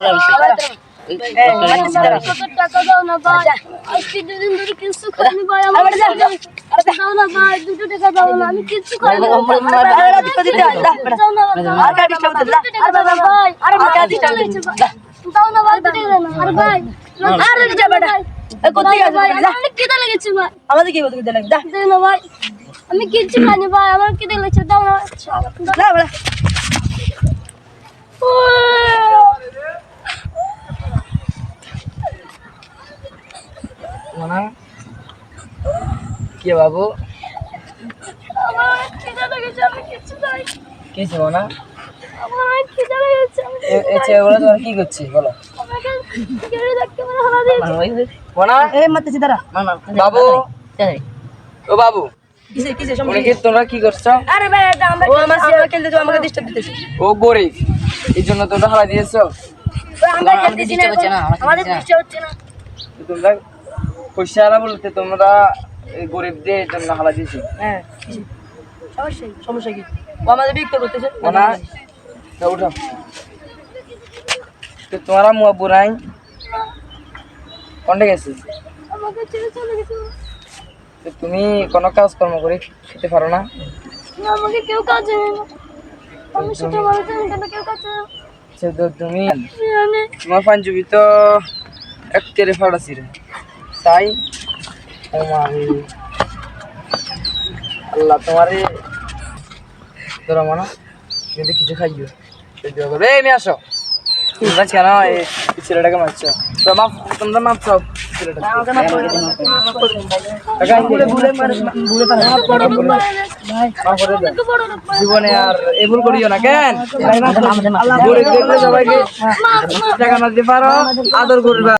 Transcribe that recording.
আমাদের কি বলতে আমি কিচ্ছু খাইনি ভাই আমার কি লেগেছে দাও না না বলা মানা কে বাবু আমার অনেক খিদে লেগেছে আমি কিচ্ছু খাই কিছু মানা আমার অনেক খিদে লেগেছে আমি এ ছেলেগুলো তোমার কি করছিস বলো আমাকে কেড়ে দেখতে পারে হারা দিয়েছে। মানা এই মারতেছি দাঁড়া। বাবু। ও বাবু। তোমরা কি তোমরা কি করছ? আরে ভাই এটা আমরা ও আমার আমরা খেলতে যাও আমাকে ডিস্টার্ব দিতেছে। ও গরিব। এই জন্য তোমরা হারা দিয়েছ। আমরা না আমাদের না। তোমরা পয়সা আলা বলতে তোমরা এই গরিবদের জন্য হারা দিয়েছ। হ্যাঁ সমস্যা কি? ও আমাদের বিক্রি করতেছে। মানা তো উঠো। তো তোমারা গেছে? চলে গেছে। তো তুমি কোনো কাজকর্ম করে খেতে পারো না? না, আমাকে কেউ কাজে আমি কেন কেউ কাজে না? তুমি জানি তোমার পাঞ্জাবি তো এক তেরে ফাড়াছি রে। তাই ও মা রে। আল্লাহ তোমারে তোরা মানা কিন্তু কিছু খাইও এই মেয়ে আসো। তোমরা কেন এই ছেলেটাকে মারছো? তো মাফ তোমরা চাও লোক জীবনে আর এ ভুল করিও না কেন? দেখলে সবাইকে। টাকা না দিতে পারো আদর করবে।